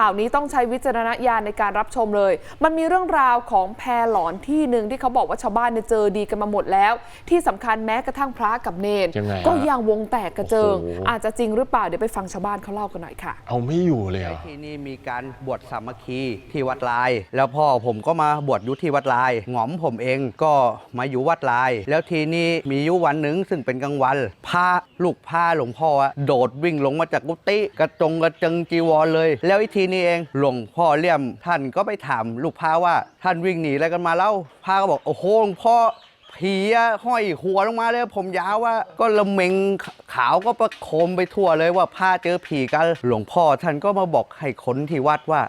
ข่าวนี้ต้องใช้วิจารณญาณในการรับชมเลย มันมีเรื่องราวของแพรหลอนที่หนึ่งที่เขาบอกว่าชาวบ้านเนี่ยเจอดีกันมาหมดแล้ว ที่สำคัญแม้กระทั่งพระกับเนรยังไงฮะก็ยังวงแตกกระเจิง โอ้โห อาจจะจริงหรือเปล่าเดี๋ยวไปฟังชาวบ้านเขาเล่ากันหน่อยค่ะ เอาไม่อยู่เลยเหรอที่นี่มีการบวชสามัคคีที่วัดลาย แล้วพ่อผมก็มาบวชอยู่ที่วัดลายหงอมผมเองก็มาอยู่วัดลาย แล้วทีนี้มีอยู่วันหนึ่งซึ่งเป็นกลางวันพาลูกพาหลวงพ่ออะโดดวิ่งลงมาจากกุฏิกระจงกระเจิงจีวรเลย แล้วอีกทีนี้เอง หลวงพ่อเลี่ยมท่านก็ไปถามลูกพาว่า ท่านวิ่งหนีอะไรกันมาแล้วพาก็บอกโอ้โหหลวงพ่อผีห้อยหัวลงมาเลยผมยาวว่า ก็ละเมงขาวก็ประโคมไปทั่วเลยว่าผ้าเจอผีกันหลวงพ่อท่านก็มาบอกให้คนที่วัดว่า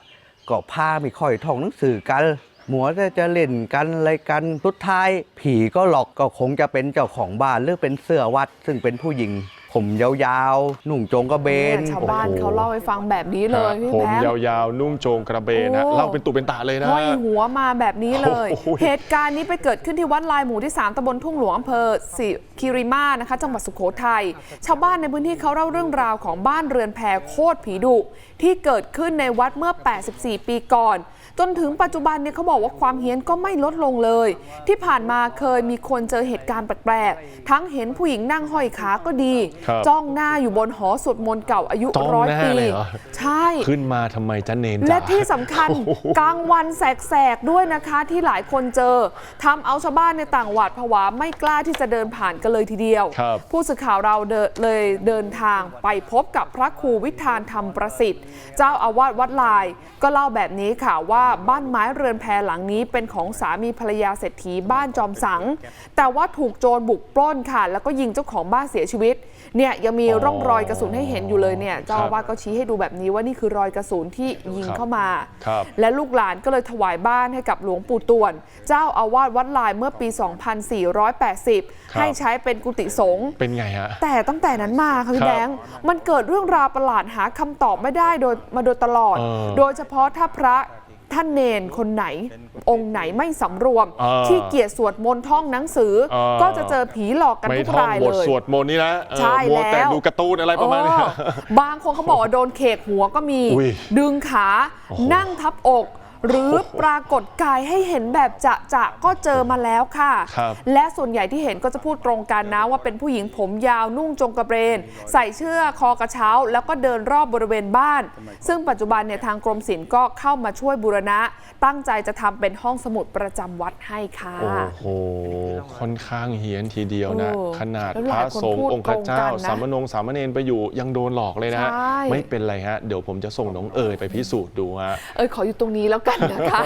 ก็ผ้าไม่ค่อยท่องหนังสือกันหมัวจะจะเล่นกันอะไรกันสุดท้าย ผีก็หลอกก็คงจะเป็นเจ้าของบ้านหรือเป็นเสื้อวัด ซึ่งเป็นผู้หญิง ผมยาวๆ หนุ่งโจงกระเบน เนี่ยชาวบ้านโอ้โหเขาเล่าให้ฟังแบบนี้เลยพี่ผมแพมยาวๆ นุ่งโจงกระเบนนะโอ้ เล่าเป็นตุเป็นตาเลยนะ ห้อยหัวมาแบบนี้เลย โอ้โห เหตุการณ์นี้ไปเกิดขึ้นที่วัดลายหมู่ที่ 3ตำบลทุ่งหลวงอำเภอสิคิริมานะคะ จังหวัดสุโขทัย ชาวบ้านในพื้นที่เขาเล่าเรื่องราวของบ้านเรือนแพโคตรผีดุ ที่เกิดขึ้นในวัดเมื่อ 84 ปีก่อน จนถึงปัจจุบันเนี่ยเขาบอกว่าความเฮี้ยนก็ไม่ลดลงเลย ที่ผ่านมาเคยมีคนเจอเหตุการณ์แปลกๆ ทั้งเห็นผู้หญิงนั่งห้อยขาก็ดีครับจ้องหน้าอยู่บนหอสวดมนต์เก่าอายุจ้องร้อยหน้าปีเลยเหรอใช่ ขึ้นมาทำไมจะเนนจ๋าและที่สำคัญโอ้โหกลางวันแสกๆด้วยนะคะที่หลายคนเจอทำเอาชาวบ้านในต่างหวาดผวาไม่กล้าที่จะเดินผ่านกันเลยทีเดียวครับผู้สื่อข่าวเราเดินเลยเดินทางไปพบกับพระครูวิธานธรรมประสิทธิ์ เจ้าอาวาสวัดลาย ก็เล่าแบบนี้ค่ะว่าบ้านไม้เรือนแพหลังนี้เป็นของสามีภรรยาเศรษฐีบ้านจอมสัง แต่ว่าถูกโจรบุกปล้นค่ะ แล้วก็ยิงเจ้าของบ้านเสียชีวิตเนี่ยยังมีอ๋อร่องรอยกระสุนให้เห็นอยู่เลยเนี่ยเจ้าอาวาสก็ชี้ให้ดูแบบนี้ว่านี่คือรอยกระสุนที่ยิงครับเข้ามาครับและลูกหลานก็เลยถวายบ้านให้กับหลวงปู่ต่วน เจ้าอาวาสวัดลายเมื่อปี 2480 ให้ใช้เป็นกุฏิสงฆ์เป็นไงฮะแต่ตั้งแต่นั้นมาค่ะพี่ครับแบงค์มันเกิดเรื่องราวประหลาดหาคำตอบไม่ได้โดยมาโดยตลอดเออโดยเฉพาะถ้าพระ ท่านเนนคนไหน องค์ไหนไม่สำรวม เออ ที่เกียรติสวดมนต์ท่องหนังสือเออก็จะเจอผีหลอกกันไม่ทุกท่องรายบเลทยสวดมนต์นี่นะเออใช่มัวแต่แล้วดูการ์ตูนอะไรประมาณนี้เออบางคนเขาบอกว่าโดนเขกหัวก็มี อุ้ยดึงขา โอ้โหนั่งทับอก หรือปรากฏกายให้เห็นแบบจะจะๆก็เจอมาแล้วค่ะครับและส่วนใหญ่ที่เห็นก็จะพูดตรงกันนะว่าเป็นผู้หญิงผมยาวนุ่งจงกระเบน ใส่เสื้อคอกระเช้า แล้วก็เดินรอบบริเวณบ้าน ซึ่งปัจจุบันเนี่ยทางกรมศิลป์ก็เข้ามาช่วยบูรณะ ตั้งใจจะทำเป็นห้องสมุดประจำวัดให้ค่ะ โอ้โห ค่อนข้างเฮี้ยนทีเดียวนะเออขนาดแล้วพหระลายคนสงฆ์พูดองค์ข้าเจ้าตรงกันนะสามนงสามเณรไปอยู่ยังโดนหลอกเลยนะฮะใช่ไม่เป็นไรฮะเดี๋ยวผมจะส่งน้องเอ๋ยไปพิสูจน์ดูฮะเอ้ยขออยู่ตรงนี้แล้วกันนะคะ